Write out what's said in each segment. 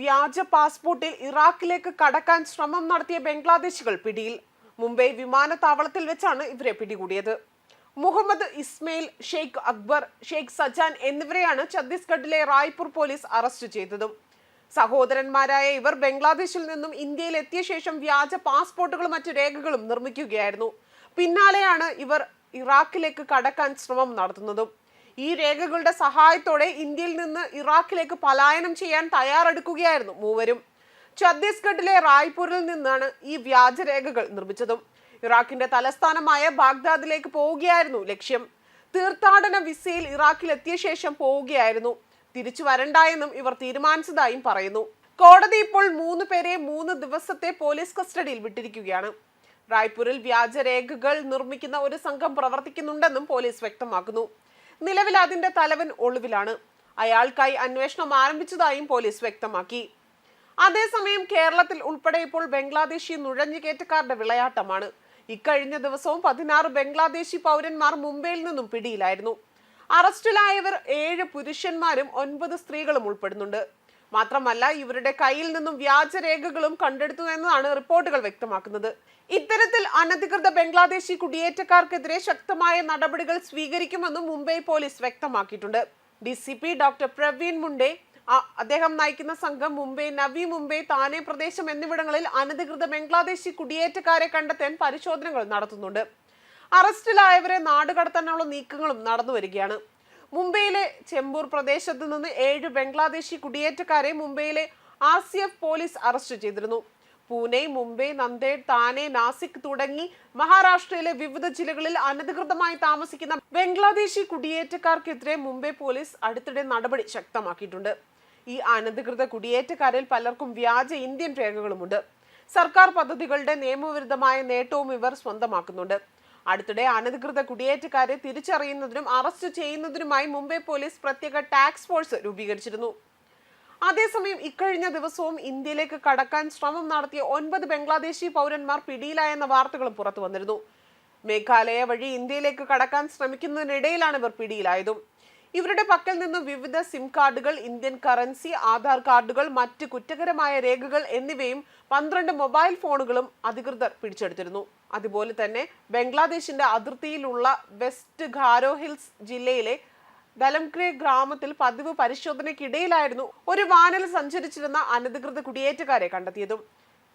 വ്യാജ പാസ്പോർട്ടിൽ ഇറാഖിലേക്ക് കടക്കാൻ ശ്രമം നടത്തിയ ബംഗ്ലാദേശികൾ പിടിയിൽ. മുംബൈ വിമാനത്താവളത്തിൽ വെച്ചാണ് ഇവരെ പിടികൂടിയത്. മുഹമ്മദ് ഇസ്മയിൽ ഷെയ്ഖ് അക്ബർ ഷെയ്ഖ് സജാൻ എന്നിവരെയാണ് ഛത്തീസ്ഗഡിലെ റായ്പൂർ പോലീസ് അറസ്റ്റ് ചെയ്തതും. സഹോദരന്മാരായ ഇവർ ബംഗ്ലാദേശിൽ നിന്നും ഇന്ത്യയിൽ എത്തിയ ശേഷം വ്യാജ പാസ്പോർട്ടുകളും മറ്റു രേഖകളും നിർമ്മിക്കുകയായിരുന്നു. പിന്നാലെയാണ് ഇവർ ഇറാഖിലേക്ക് കടക്കാൻ ശ്രമം നടത്തുന്നതും. ഈ രേഖകളുടെ സഹായത്തോടെ ഇന്ത്യയിൽ നിന്ന് ഇറാഖിലേക്ക് പലായനം ചെയ്യാൻ തയ്യാറെടുക്കുകയായിരുന്നു മൂവരും. ഛത്തീസ്ഗഡിലെ റായ്പൂരിൽ നിന്നാണ് ഈ വ്യാജരേഖകൾ നിർമ്മിച്ചതും. ഇറാഖിന്റെ തലസ്ഥാനമായ ബാഗ്ദാദിലേക്ക് പോവുകയായിരുന്നു ലക്ഷ്യം. തീർത്ഥാടന വിസയിൽ ഇറാഖിലെത്തിയ ശേഷം പോവുകയായിരുന്നു. തിരിച്ചു വരണ്ട എന്നും ഇവർ തീരുമാനിച്ചതായും പറയുന്നു. കോടതി ഇപ്പോൾ മൂന്ന് പേരെ മൂന്ന് ദിവസത്തെ പോലീസ് കസ്റ്റഡിയിൽ വിട്ടിരിക്കുകയാണ്. റായ്പൂരിൽ വ്യാജരേഖകൾ നിർമ്മിക്കുന്ന ഒരു സംഘം പ്രവർത്തിക്കുന്നുണ്ടെന്നും പോലീസ് വ്യക്തമാക്കുന്നു. നിലവിൽ അതിന്റെ തലവൻ ഒളിവിലാണ്. അയാൾക്കായി അന്വേഷണം ആരംഭിച്ചതായും പോലീസ് വ്യക്തമാക്കി. അതേസമയം കേരളത്തിൽ ഉൾപ്പെടെ ഇപ്പോൾ ബംഗ്ലാദേശി നുഴഞ്ഞുകയറ്റക്കാരുടെ വിളയാട്ടമാണ്. ഇക്കഴിഞ്ഞ ദിവസവും പതിനാറ് ബംഗ്ലാദേശി പൗരന്മാർ മുംബൈയിൽ നിന്നും പിടിയിലായിരുന്നു. അറസ്റ്റിലായവർ ഏഴ് പുരുഷന്മാരും ഒൻപത് സ്ത്രീകളും ഉൾപ്പെടുന്നുണ്ട്. മാത്രമല്ല ഇവരുടെ കയ്യിൽ നിന്നും വ്യാജരേഖകളും കണ്ടെടുത്തു എന്നതാണ് റിപ്പോർട്ടുകൾ വ്യക്തമാക്കുന്നത്. ഇത്തരത്തിൽ അനധികൃത ബംഗ്ലാദേശി കുടിയേറ്റക്കാർക്കെതിരെ ശക്തമായ നടപടികൾ സ്വീകരിക്കുമെന്നും മുംബൈ പോലീസ് വ്യക്തമാക്കിയിട്ടുണ്ട്. D C P doctor Praveen Munde അദ്ദേഹം നയിക്കുന്ന സംഘം മുംബൈ നവി മുംബൈ താനെ പ്രദേശം എന്നിവിടങ്ങളിൽ അനധികൃത ബംഗ്ലാദേശി കുടിയേറ്റക്കാരെ കണ്ടെത്താൻ പരിശോധനകൾ നടത്തുന്നുണ്ട്. അറസ്റ്റിലായവരെ നാടുകടത്താനുള്ള നീക്കങ്ങളും നടന്നു വരികയാണ് മുംബൈയിലെ ചെമ്പൂർ പ്രദേശത്ത് നിന്ന് ഏഴ് ബംഗ്ലാദേശി കുടിയേറ്റക്കാരെ മുംബൈയിലെ ആസിയഫ് പോലീസ് അറസ്റ്റ് ചെയ്തിരുന്നു. പൂനെ മുംബൈ നന്ദേഡ് താനെ നാസിക് തുടങ്ങി മഹാരാഷ്ട്രയിലെ വിവിധ ജില്ലകളിൽ അനധികൃതമായി താമസിക്കുന്ന ബംഗ്ലാദേശി കുടിയേറ്റക്കാർക്കെതിരെ മുംബൈ പോലീസ് അടുത്തിടെ നടപടി ശക്തമാക്കിയിട്ടുണ്ട്. ഈ അനധികൃത കുടിയേറ്റക്കാരിൽ പലർക്കും വ്യാജ ഇന്ത്യൻ രേഖകളുമുണ്ട്. സർക്കാർ പദ്ധതികളുടെ നിയമവിരുദ്ധമായ നേട്ടവും ഇവർ സ്വന്തമാക്കുന്നുണ്ട്. അടുത്തിടെ അനധികൃത കുടിയേറ്റക്കാരെ തിരിച്ചറിയുന്നതിനും അറസ്റ്റ് ചെയ്യുന്നതിനുമായി മുംബൈ പോലീസ് പ്രത്യേക ടാക്സ് ഫോഴ്സ് രൂപീകരിച്ചിരുന്നു. അതേസമയം ഇക്കഴിഞ്ഞ ദിവസവും ഇന്ത്യയിലേക്ക് കടക്കാൻ ശ്രമം നടത്തിയ ഒൻപത് ബംഗ്ലാദേശി പൗരന്മാർ പിടിയിലായെന്ന വാർത്തകളും പുറത്തു വന്നിരുന്നു മേഘാലയ വഴി ഇന്ത്യയിലേക്ക് കടക്കാൻ ശ്രമിക്കുന്നതിനിടയിലാണ് ഇവർ പിടിയിലായതും. ഇവരുടെ പക്കൽ നിന്ന് വിവിധ സിം കാർഡുകൾ ഇന്ത്യൻ കറൻസി ആധാർ കാർഡുകൾ മറ്റ് കുറ്റകരമായ രേഖകൾ എന്നിവയും പന്ത്രണ്ട് മൊബൈൽ ഫോണുകളും അധികൃതർ പിടിച്ചെടുത്തിരുന്നു. അതുപോലെ തന്നെ ബംഗ്ലാദേശിന്റെ അതിർത്തിയിലുള്ള വെസ്റ്റ് ഖാരോ ഹിൽസ് ജില്ലയിലെ ദലംക്രെ ഗ്രാമത്തിൽ പതിവ് പരിശോധനയ്ക്കിടയിലായിരുന്നു ഒരു വാനിൽ സഞ്ചരിച്ചിരുന്ന അനധികൃത കുടിയേറ്റക്കാരെ കണ്ടെത്തിയതും.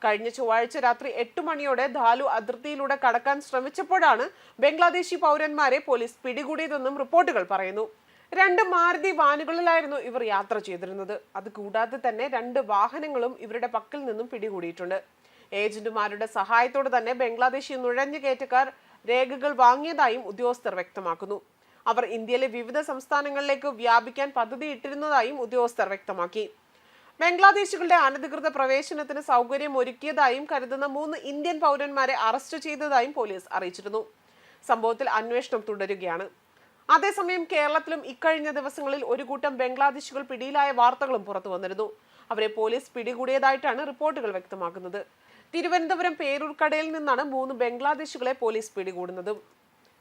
കഴിഞ്ഞ ചൊവ്വാഴ്ച രാത്രി എട്ട് മണിയോടെ ധാലു അതിർത്തിയിലൂടെ കടക്കാൻ ശ്രമിച്ചപ്പോഴാണ് ബംഗ്ലാദേശി പൗരന്മാരെ പോലീസ് പിടികൂടിയതെന്നും റിപ്പോർട്ടുകൾ പറയുന്നു. രണ്ട് മാരുതി വാനുകളിലായിരുന്നു ഇവർ യാത്ര ചെയ്തിരുന്നത്. അത് കൂടാതെ തന്നെ രണ്ട് വാഹനങ്ങളും ഇവരുടെ പക്കൽ നിന്നും പിടികൂടിയിട്ടുണ്ട്. ഏജന്റുമാരുടെ സഹായത്തോടെ തന്നെ ബംഗ്ലാദേശി നുഴഞ്ഞുകയറ്റക്കാർ രേഖകൾ വാങ്ങിയതായും ഉദ്യോഗസ്ഥർ വ്യക്തമാക്കുന്നു. അവർ ഇന്ത്യയിലെ വിവിധ സംസ്ഥാനങ്ങളിലേക്ക് വ്യാപിക്കാൻ പദ്ധതിയിട്ടിരുന്നതായും ഉദ്യോഗസ്ഥർ വ്യക്തമാക്കി. ബംഗ്ലാദേശികളുടെ അനധികൃത പ്രവേശനത്തിന് സൗകര്യം ഒരുക്കിയതായും കരുതുന്ന മൂന്ന് ഇന്ത്യൻ പൗരന്മാരെ അറസ്റ്റ് ചെയ്തതായും പോലീസ് അറിയിച്ചിരുന്നു. സംഭവത്തിൽ അന്വേഷണം തുടരുകയാണ്. അതേസമയം കേരളത്തിലും ഇക്കഴിഞ്ഞ ദിവസങ്ങളിൽ ഒരു കൂട്ടം ബംഗ്ലാദേശികൾ പിടിയിലായ വാർത്തകളും പുറത്തു വന്നിരുന്നു. അവരെ പോലീസ് പിടികൂടിയതായിട്ടാണ് റിപ്പോർട്ടുകൾ വ്യക്തമാക്കുന്നത്. തിരുവനന്തപുരം പേരൂർക്കടയിൽ നിന്നാണ് മൂന്ന് ബംഗ്ലാദേശികളെ police പിടികൂടുന്നത്.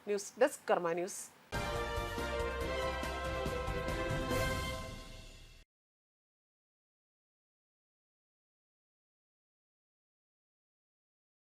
News desk Karma news.